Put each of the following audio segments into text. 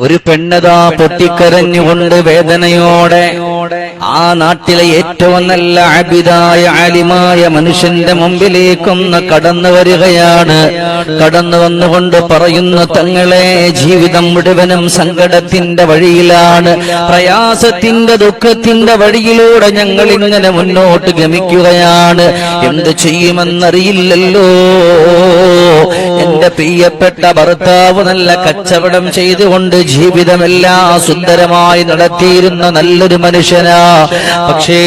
ഒരു പെണ്ണതാ പൊട്ടിക്കരഞ്ഞുകൊണ്ട് വേദനയോടെ ആ നാട്ടിലെ ഏറ്റവും നല്ല അബിതായ ആലിമായ മനുഷ്യന്റെ മുമ്പിലേക്കൊന്ന് കടന്നു വരികയാണ്. കടന്നു വന്നുകൊണ്ട് പറയുന്ന തങ്ങളെ ജീവിതം മുഴുവനും സങ്കടത്തിന്റെ വഴിയിലാണ്. പ്രയാസത്തിന്റെ ദുഃഖത്തിന്റെ വഴിയിലൂടെ ഞങ്ങൾ ഇങ്ങനെ മുന്നോട്ട് ഗമിക്കുകയാണ്. എന്ത് ചെയ്യുമെന്നറിയില്ലല്ലോ. എന്റെ പ്രിയപ്പെട്ട ഭർത്താവ് നല്ല കച്ചവടം ചെയ്തുകൊണ്ട് ജീവിതമെല്ലാം സുന്ദരമായി നടത്തിയിരുന്ന നല്ലൊരു മനുഷ്യനാ. പക്ഷേ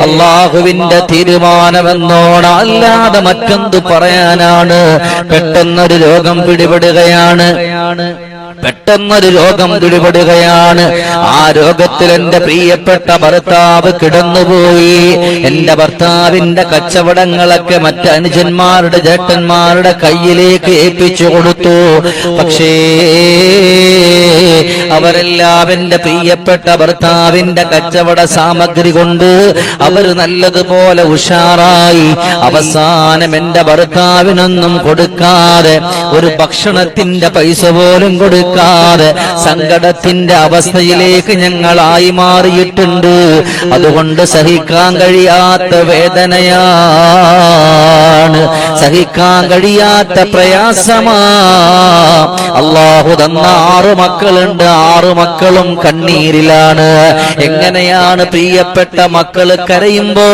അള്ളാഹുവിന്റെ തീരുമാനമെന്നോണം അല്ലാതെ മറ്റെന്ത് പറയാനാണ്? പെട്ടെന്നൊരു രോഗം പിടിപെടുകയാണ്. പെട്ടെന്നൊരു രോഗം പിടിപെടുകയാണ്. ആ രോഗത്തിൽ എന്റെ പ്രിയപ്പെട്ട ഭർത്താവ് കിടന്നുപോയി. എന്റെ ഭർത്താവിന്റെ കച്ചവടങ്ങളൊക്കെ മറ്റ് അനുജന്മാരുടെ ജേട്ടന്മാരുടെ കയ്യിലേക്ക് ഏൽപ്പിച്ചു കൊടുത്തു. പക്ഷേ അവരെല്ലാം എന്റെ പ്രിയപ്പെട്ട ഭർത്താവിന്റെ കച്ചവട സാമഗ്രി കൊണ്ട് അവർ നല്ലതുപോലെ ഉഷാറായി. അവസാനം എന്റെ ഭർത്താവിനൊന്നും കൊടുക്കാതെ ഒരു ഭക്ഷണത്തിന്റെ പൈസ പോലും കൊടുക്കാതെ സങ്കടത്തിന്റെ അവസ്ഥയിലേക്ക് ഞങ്ങളായി മാറിയിട്ടുണ്ട്. അതുകൊണ്ട് സഹിക്കാൻ കഴിയാത്ത വേദനയാണ് സഹിക്കാൻ കഴിയാത്ത പ്രയാസമാ. അള്ളാഹു തന്ന ആറു മക്കളുണ്ട്. ആറു മക്കളും കണ്ണീരിലാണ്. എങ്ങനെയാണ് പ്രിയപ്പെട്ട മക്കൾ കരയുമ്പോ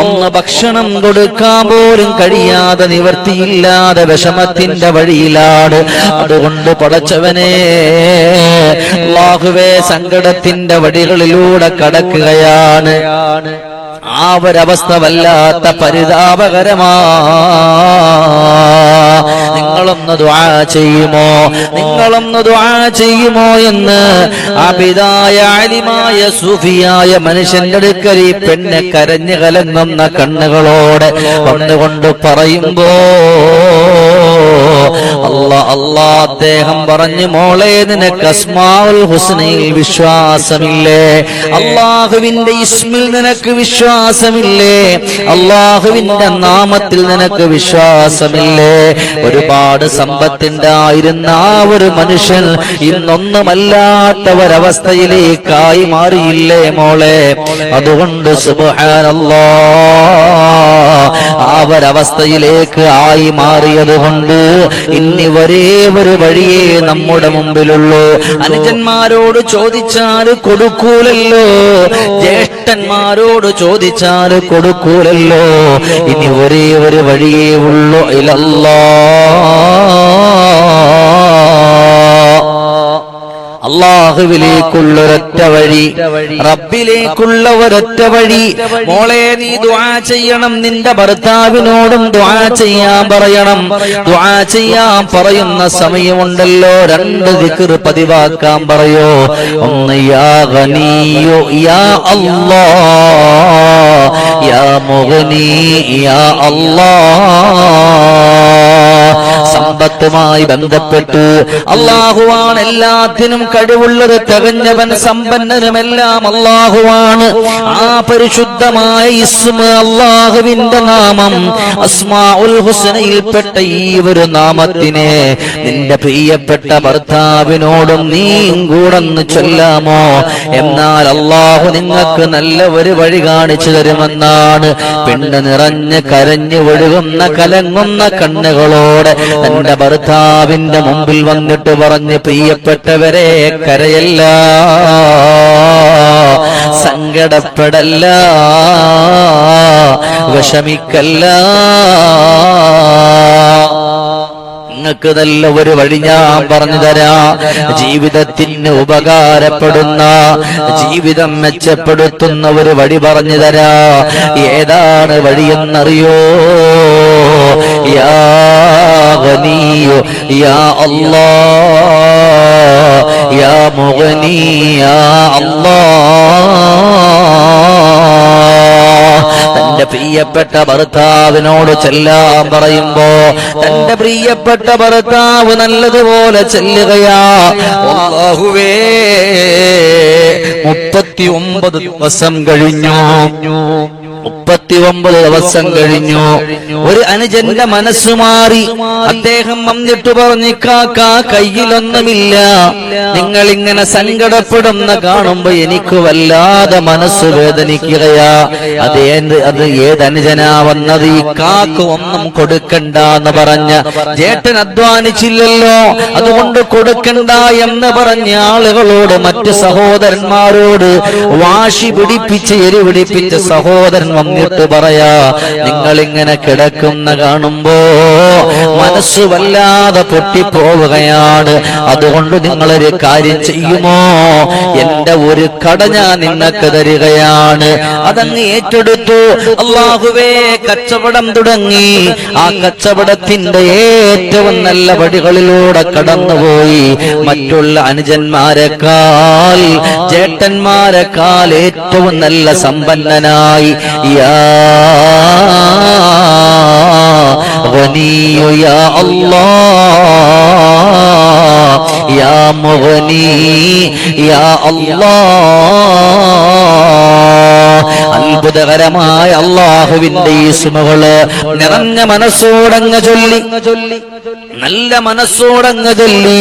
ഒന്ന് ഭക്ഷണം കൊടുക്കാൻ പോലും കഴിയാതെ നിവർത്തിയില്ലാതെ വിഷമത്തിന്റെ വഴിയിലാണ്. അതുകൊണ്ട് പടച്ചവനെ അള്ളാഹുവേ സങ്കടത്തിന്റെ വഴികളിലൂടെ കടക്കുകയാണ്. ആ ഒരവസ്ഥ വല്ലാത്ത പരിതാപകരമാ. നിങ്ങളൊന്ന് ദ്വാ ചെയ്യുമോ? നിങ്ങളൊന്ന് ദ്വാ ചെയ്യുമോ എന്ന് അബിതായ അലിമായ സൂഫിയായ മനുഷ്യന്റെ അടുക്കൽ ഈ പെണ്ണ് കരഞ്ഞു കലങ്ങുന്ന കണ്ണുകളോടെ വന്നുകൊണ്ട് പറയുമ്പോ അല്ല അല്ലാ അദ്ദേഹം പറഞ്ഞു മോളെ നിനക്ക് അസ്മാഉൽ ഹുസ്നയിൽ വിശ്വാസമില്ലേ? അള്ളാഹുവിന്റെ ഇസ്മിൽ നിനക്ക് വിശ്വാസമില്ലേ? അള്ളാഹുവിന്റെ നാമത്തിൽ നിനക്ക് വിശ്വാസമില്ലേ? ഒരുപാട് സമ്പത്തിണ്ടായിരുന്ന ആ ഒരു മനുഷ്യൻ ഇന്നൊന്നുമല്ലാത്ത ഒരവസ്ഥയിലേക്കായി മാറിയില്ലേ മോളെ? അതുകൊണ്ട് സുബ്ഹാനല്ലാ ആ ഒരവസ്ഥയിലേക്ക് ആയി മാറിയത് കൊണ്ട് ഇനി ഒരേ ഒരു വഴിയേ നമ്മുടെ മുമ്പിലുള്ളൂ. അനുജന്മാരോട് ചോദിച്ചാൽ കൊടുക്കൂലല്ലോ. ജ്യേഷ്ഠന്മാരോട് ചോദിച്ചാൽ കൊടുക്കൂലല്ലോ. ഇനി ഒരേ ഒരു വഴിയേ ഉള്ളൂ. ഇലല്ലാ. അള്ളാഹുവിലേക്കുള്ള ഒരൊറ്റ വഴി. റബ്ബിലേക്കുള്ള ഒരൊറ്റ വഴി. മോളെ നീ ദുആ ചെയ്യണം. നിന്റെ ഭർത്താവിനോടും ദുആ ചെയ്യാൻ പറയണം. ദുആ ചെയ്യാൻ പറയുന്ന സമയമുണ്ടല്ലോ. രണ്ട് ദിക്ർ പതിവാക്കാൻ പറയോ? ഒന്ന് യാ ഗനിയോ യാ അല്ലാ. യാ മുഗനി യാ അല്ലാ. സമ്പത്തുമായി ബന്ധപ്പെട്ട്. അള്ളാഹുവാണ് എല്ലാത്തിനും കഴിവുള്ളത്. തികഞ്ഞവൻ സമ്പന്നനുമെല്ലാം അള്ളാഹുവാണ്. ആ പരിശുദ്ധമായ ഇസ്മ അള്ളാഹുവിന്റെ നാമം അസ്മാഉൽ ഹുസനയിൽപ്പെട്ട ഈ ഒരു നാമത്തിനെ നിന്റെ പ്രിയപ്പെട്ട ഭർത്താവിനോടും നീയും കൂടന്ന് ചൊല്ലാമോ? എന്നാൽ അള്ളാഹു നിങ്ങൾക്ക് നല്ല ഒരു വഴി കാണിച്ചു തരുമെന്നാണ്. പെണ്ണ് നിറഞ്ഞ് കരഞ്ഞു ഒഴുകുന്ന കലങ്ങുന്ന കണ്ണുകളോടെ തന്റെ ഭർത്താവിന്റെ മുമ്പിൽ വന്നിട്ട് പറഞ്ഞ് പ്രിയപ്പെട്ടവരെ കരയല്ല. സങ്കടപ്പെടല്ല. വിഷമിക്കല്ല. നിങ്ങൾക്ക് നല്ല ഒരു വഴി ഞാൻ പറഞ്ഞു തരാ. ജീവിതത്തിന് ഉപകാരപ്പെടുന്ന ജീവിതം മെച്ചപ്പെടുത്തുന്ന ഒരു വഴി പറഞ്ഞു തരാ. ഏതാണ് വഴിയെന്നറിയോ? യാ യാ അല്ലാ യാ മുഗനി യാ അല്ലാ. തന്റെ പ്രിയപ്പെട്ട ഭർത്താവിനോട് ചെല്ലാൻ പറയുമ്പോ തന്റെ പ്രിയപ്പെട്ട ഭർത്താവ് നല്ലതുപോലെ ചെല്ലുകയാ. അല്ലാഹുവേ മുപ്പത്തി ഒമ്പത് ദിവസം കഴിഞ്ഞു. മുപ്പത്തി എൺപത്തി ഒമ്പത് ദിവസം കഴിഞ്ഞു. ഒരു അനുജന്റെ മനസ്സ് മാറി. അദ്ദേഹം വന്നിട്ട് പറഞ്ഞു കാക്ക കയ്യിലൊന്നുമില്ല. നിങ്ങൾ ഇങ്ങനെ സങ്കടപ്പെടുന്ന കാണുമ്പോ എനിക്ക് വല്ലാതെ മനസ്സ് വേദനിക്കുകയാ. അത് അത് ഏത് അനുജനാ വന്നത്? ഈ കാക്ക് ഒന്നും കൊടുക്കണ്ട എന്ന് പറഞ്ഞ ചേട്ടൻ അധ്വാനിച്ചില്ലല്ലോ. അതുകൊണ്ട് കൊടുക്കണ്ട എന്ന് പറഞ്ഞ ആളുകളോട് മറ്റു സഹോദരന്മാരോട് വാശി പിടിപ്പിച്ച് എരി പിടിപ്പിച്ച സഹോദരൻ വന്നിട്ട് പറയാ നിങ്ങൾ ഇങ്ങനെ കിടക്കുന്ന കാണുമ്പോ മനസ്സ് വല്ലാതെ പൊട്ടിപ്പോവുകയാണ്. അതുകൊണ്ട് നിങ്ങളൊരു കാര്യം ചെയ്യുമോ? എന്റെ ഒരു കട ഞാൻ നിങ്ങൾക്ക് തരികയാണ്. അതങ്ങ് ഏറ്റെടുത്തു. അള്ളാഹുവേ കച്ചവടം തുടങ്ങി. ആ കച്ചവടത്തിന്റെ ഏറ്റവും നല്ല വഴികളിലൂടെ കടന്നുപോയി. മറ്റുള്ള അനുജന്മാരെക്കാൾ ചേട്ടന്മാരെക്കാൾ ഏറ്റവും നല്ല സമ്പന്നനായി. യാ غني يا الله يا مغني يا الله അത്ഭുതകരമായ അള്ളാഹുവിന്റെ ഈ സുമകൾ നിറഞ്ഞ മനസ്സോടങ്ങ് ചൊല്ലി നല്ല മനസ്സോടങ്ങ് ചൊല്ലി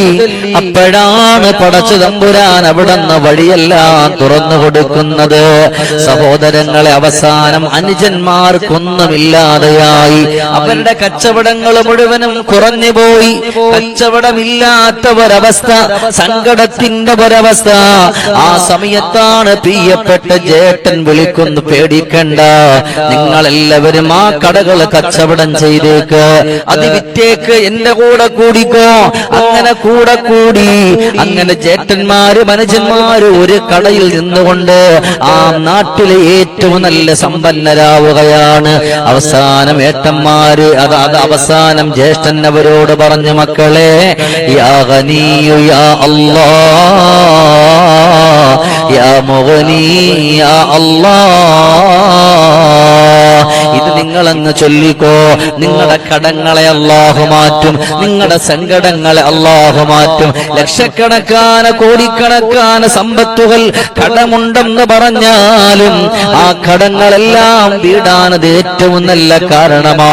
അപ്പോഴാണ് പടച്ചു തമ്പുരാൻ അവിടുന്ന് വഴിയെല്ലാം തുറന്നു കൊടുക്കുന്നത് സഹോദരങ്ങളെ അവസാനം അനുജന്മാർക്കൊന്നുമില്ലാതെയായി അവരുടെ കച്ചവടങ്ങൾ മുഴുവനും കുറഞ്ഞു പോയി കച്ചവടമില്ലാത്ത ഒരവസ്ഥ സങ്കടത്തിന്റെ ഒരവസ്ഥ ആ സമയത്താണ് പ്രിയപ്പെട്ട ജേട്ടൻ വിളിക്കുന്നു പേടിക്കണ്ട. നിങ്ങളെല്ലാവരും ആ കടകൾ കച്ചവടം ചെയ്തേക്ക്. അത് വിറ്റേക്ക് എന്റെ കൂടെ കൂടിക്കോ. അങ്ങനെ കൂടെ കൂടി. അങ്ങനെ ചേട്ടന്മാര് മനുഷ്യന്മാര് ഒരു കടയിൽ നിന്നുകൊണ്ട് ആ നാട്ടിലെ ഏറ്റവും നല്ല സമ്പന്നരാവുകയാണ്. അവസാനം ഏട്ടന്മാര് അത് അത് അവസാനം ജ്യേഷ്ഠൻ അവരോട് പറഞ്ഞു മക്കളെ യാ ഗനിയു യാ അല്ലാ യാ മുഗനി യാ അല്ലാ ഇത് നിങ്ങളങ്ങ് ചൊല്ലിക്കോ. നിങ്ങളുടെ കടങ്ങളെ അള്ളാഹു മാറ്റും. നിങ്ങളുടെ സങ്കടങ്ങളെ അള്ളാഹു മാറ്റും. ലക്ഷക്കണക്കാന കോടിക്കണക്കാന സമ്പത്തുകൾ കടമുണ്ടെന്ന് പറഞ്ഞാലും ആ കടങ്ങളെല്ലാം വീടാനത് ഏറ്റവും നല്ല കാരണമാ.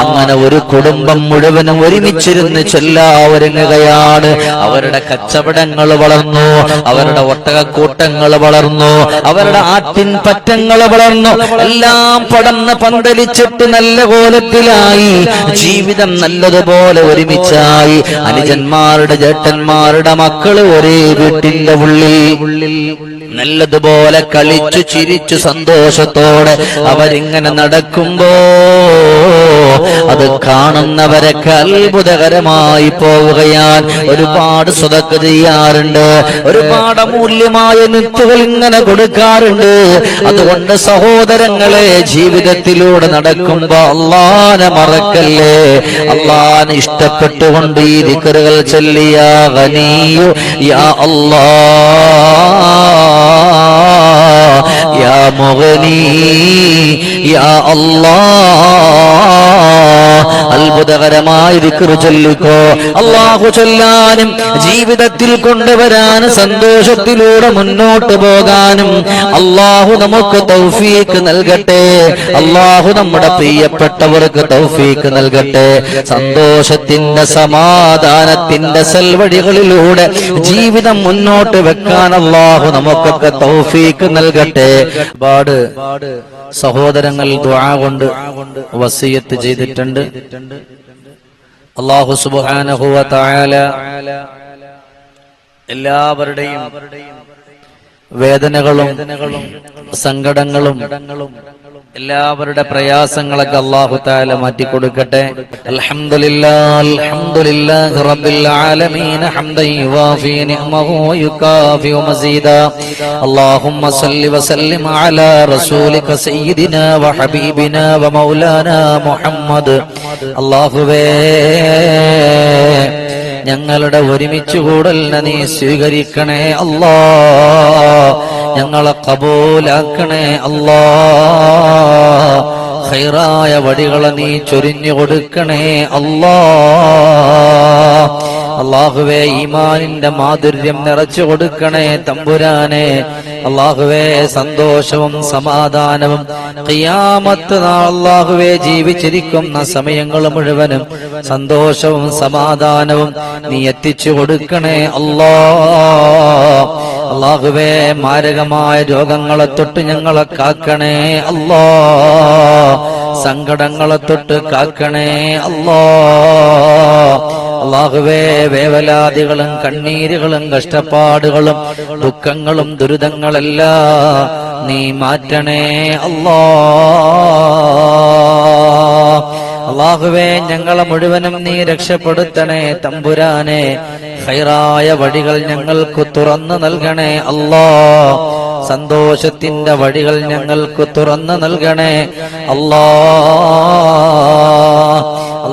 അങ്ങനെ ഒരു കുടുംബം മുഴുവനും ഒരുമിച്ചിരുന്ന് ചൊല്ലാവൊരുങ്ങുകയാണ്. അവരുടെ കച്ചവടങ്ങൾ വളർന്നു അവരുടെ ഒട്ടകക്കൂട്ടങ്ങൾ വളർന്നു അവരുടെ ആട്ടിൻ പറ്റങ്ങൾ വളർന്നു. എല്ലാം പടന്ന് പന്തലിച്ചിട്ട് നല്ല കോലത്തിലായി. ജീവിതം നല്ലതുപോലെ ഒരുമിച്ചായി. അനുജന്മാരുടെ ജേട്ടന്മാരുടെ മക്കൾ ഒരേ വീട്ടിന്റെ ഉള്ളിൽ. നല്ലതുപോലെ കളിച്ചു ചിരിച്ചു സന്തോഷത്തോടെ അവരിങ്ങനെ നടക്കുമ്പോ അത് കാണുന്നവരൊക്കെ അത്ഭുതകരമായി പോവുകയാൻ ഒരുപാട് സ്വതക്ക് ചെയ്യാറുണ്ട്. ഒരുപാട് അമൂല്യമായ നിത്തുകൾ ഇങ്ങനെ കൊടുക്കാറുണ്ട്. അതുകൊണ്ട് സഹോദരങ്ങളെ ജീവിതത്തിലൂടെ നടക്കുമ്പോ അള്ളാനെ മറക്കല്ലേ? അള്ളാനെ ഇഷ്ടപ്പെട്ടുകൊണ്ട് ഈ ദിക്കറുകൾ ചൊല്ലിയാ ഗനിയു യാ അല്ലാ യാ മുഗനി യാ അല്ലാ അത്ഭുതകരമായി ചൊല്ലിക്കോ. ജീവിതത്തിൽ കൊണ്ടുവരാനും സന്തോഷത്തിലൂടെ മുന്നോട്ട് പോകാനും അള്ളാഹു നമുക്ക് തൗഫീക്ക് നൽകട്ടെ. അള്ളാഹു നമ്മുടെ പ്രിയപ്പെട്ടവർക്ക് തൗഫീക്ക് നൽകട്ടെ. സന്തോഷത്തിന്റെ സമാധാനത്തിന്റെ സൽവഴികളിലൂടെ ജീവിതം മുന്നോട്ട് വെക്കാൻ അള്ളാഹു നമുക്കൊക്കെ തൗഫീക്ക് നൽകട്ടെ. പാട് സഹോദരങ്ങൾ ദ്വാ കൊണ്ട് വസിയത്ത് ചെയ്തിട്ടുണ്ട്. അള്ളാഹു തആല എല്ലാവരുടെയും വേദനകളും സങ്കടങ്ങളും എല്ലാവരുടെ പ്രയാസങ്ങളൊക്കെ അള്ളാഹു താല മാറ്റി കൊടുക്കട്ടെ അൽഹംദുലില്ലാ അൽഹംദുലില്ലാഹി റബ്ബിൽ ആലമീൻ ഹംദൻ യുവാഫി നിഅമഹു വയുകാഫി മസീദാ اللهم صل وسلم على رسولك سيدنا وحبيبنا ومولانا محمد അല്ലാഹുവേ ഞങ്ങളുടെ ഒരുമിച്ച് കൂടലിനെ നീ സ്വീകരിക്കണേ അല്ലാ ഞങ്ങളെ കബൂലാക്കണേ അല്ലാ. ഖൈറായ വടികളെ നീ ചൊരിഞ്ഞു കൊടുക്കണേ അല്ലാ. അള്ളാഹുവേ ഈമാനിന്റെ മാധുര്യം നിറച്ചു കൊടുക്കണേ തമ്പുരാനെ. അള്ളാഹുവേ സന്തോഷവും സമാധാനവും ഖിയാമത്ത് നാ അള്ളാഹുവേ ജീവിച്ചിരിക്കുന്ന സമയങ്ങൾ മുഴുവനും സന്തോഷവും സമാധാനവും നീ എത്തിച്ചു കൊടുക്കണേ അല്ലാ. അള്ളാഹുവേ മാരകമായ രോഗങ്ങളെ തൊട്ട് ഞങ്ങളെ കാക്കണേ അല്ലാ. സങ്കടങ്ങളെ തൊട്ട് കാക്കണേ അല്ലാ. അള്ളാഹുവേ വേവലാദികളും കണ്ണീരുകളും കഷ്ടപ്പാടുകളും ദുഃഖങ്ങളും ദുരിതങ്ങളെല്ലാം നീ മാറ്റണേ അല്ലാ. അള്ളാഹുവേ ഞങ്ങളെ മുഴുവനും നീ രക്ഷപ്പെടുത്തണേ തമ്പുരാനെ. ഹൈറായ വഴികൾ ഞങ്ങൾക്ക് തുറന്നു നൽകണേ അല്ലാ. സന്തോഷത്തിന്റെ വഴികൾ ഞങ്ങൾക്ക് തുറന്നു നൽകണേ അല്ലാ.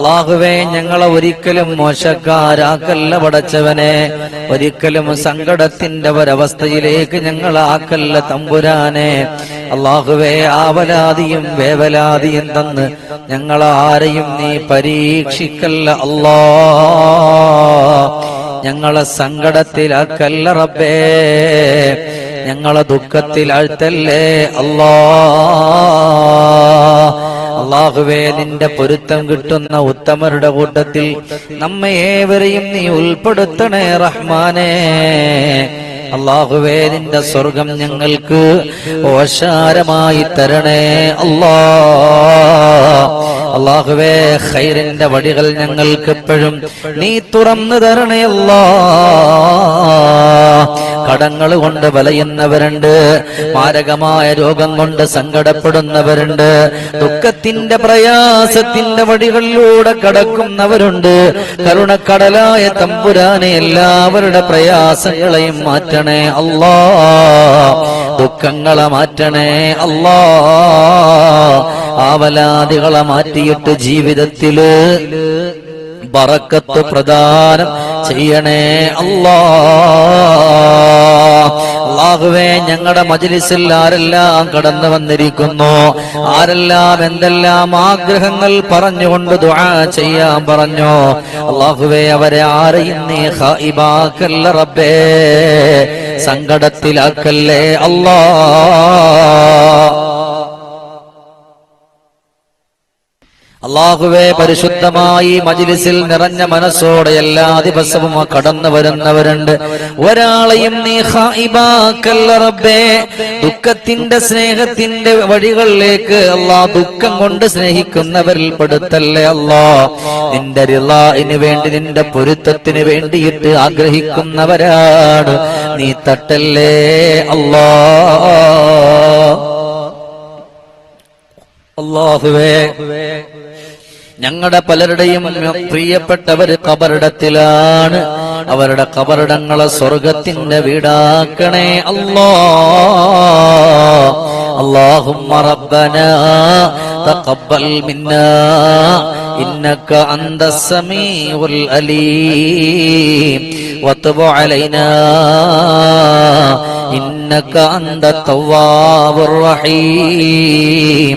അള്ളാഹുവേ ഞങ്ങളെ ഒരിക്കലും മോശക്കാരാക്കല്ല പടച്ചവനെ. ഒരിക്കലും സങ്കടത്തിന്റെ ഒരവസ്ഥയിലേക്ക് ഞങ്ങളാക്കല്ല തമ്പുരാനെ. അള്ളാഹുവേ ആവലാതിയും വേവലാതിയും തന്ന് ഞങ്ങളാരെയും നീ പരീക്ഷിക്കല്ല അല്ലാ. ഞങ്ങളെ സങ്കടത്തിലാക്കല്ല റബ്ബേ. ഞങ്ങളെ ദുഃഖത്തിലാഴ്ത്തല്ലേ അല്ലാ. അള്ളാഹുവേ നിന്റെ പൊരുത്തം കിട്ടുന്ന ഉത്തമരുടെ കൂട്ടത്തിൽ നമ്മെ ഏവരെയും നീ ഉൾപ്പെടുത്തണേ റഹ്മാനേ. അള്ളാഹുവേ നിന്റെ സ്വർഗം ഞങ്ങൾക്ക് ഓശാരമായി തരണേ അല്ലാ. അള്ളാഹുവേ ഖൈറിന്റെ വടികൾ ഞങ്ങൾക്ക് എപ്പോഴും നീ തുറന്നു തരണേ അല്ലാ. കടങ്ങൾ കൊണ്ട് വലയുന്നവരുണ്ട്. മാരകമായ രോഗം കൊണ്ട് സങ്കടപ്പെടുന്നവരുണ്ട്. ദുഃഖത്തിന്റെ പ്രയാസത്തിന്റെ വഴികളിലൂടെ കടക്കുന്നവരുണ്ട്. കരുണക്കടലായ തമ്പുരാനെ എല്ലാവരുടെ പ്രയാസങ്ങളെയും മാറ്റണേ അല്ലാ. ദുഃഖങ്ങളെ മാറ്റണേ അല്ലാ. ആവലാദികളെ മാറ്റിയിട്ട് ജീവിതത്തിൽ ബറക്കത്ത് പ്രദാനം ചെയ്യണേ അല്ലാ. അള്ളാഹുവേ ഞങ്ങളുടെ മജ്ലിസിൽ ആരെല്ലാം കടന്നു വന്നിരിക്കുന്നു? ആരെല്ലാം എന്തെല്ലാം ആഗ്രഹങ്ങൾ പറഞ്ഞുകൊണ്ട് ദുആ ചെയ്യാൻ പറഞ്ഞു? അള്ളാഹുവേ അവരെ ആരെയും റബ്ബേ. സങ്കടത്തിലാക്കല്ലേ അല്ലാ. അള്ളാഹുവെ പരിശുദ്ധമായി മജിലിസിൽ നിറഞ്ഞ മനസ്സോടെ എല്ലാ ദിവസവും കടന്നു വരുന്നവരുണ്ട്. ഒരാളെയും നീ റബ്ബേ. ദുഃഖത്തിന്റെ സ്നേഹത്തിന്റെ വഴികളിലേക്ക് അള്ളാഹ് ദുഃഖം കൊണ്ട് സ്നേഹിക്കുന്നവരിൽ പെടുത്തല്ലേ അള്ളാ. നിന്റെ റിളായിന് വേണ്ടി നിന്റെ പൊരുത്തത്തിന് വേണ്ടിയിട്ട് ആഗ്രഹിക്കുന്നവരാണ്. നീ തട്ടല്ലേ അള്ളാ. അള്ളാഹുവേ. ഞങ്ങളുടെ പലരുടെയും പ്രിയപ്പെട്ടവര് കബറിടത്തിലാണ് അവരുടെ കബറിടങ്ങളെ സ്വർഗത്തിന്റെ വീടാക്കണേ അല്ലാ اللهم ربنا تقبل منا إنك أنت السميع الأليم وتب علينا إنك أنت التواب الرحيم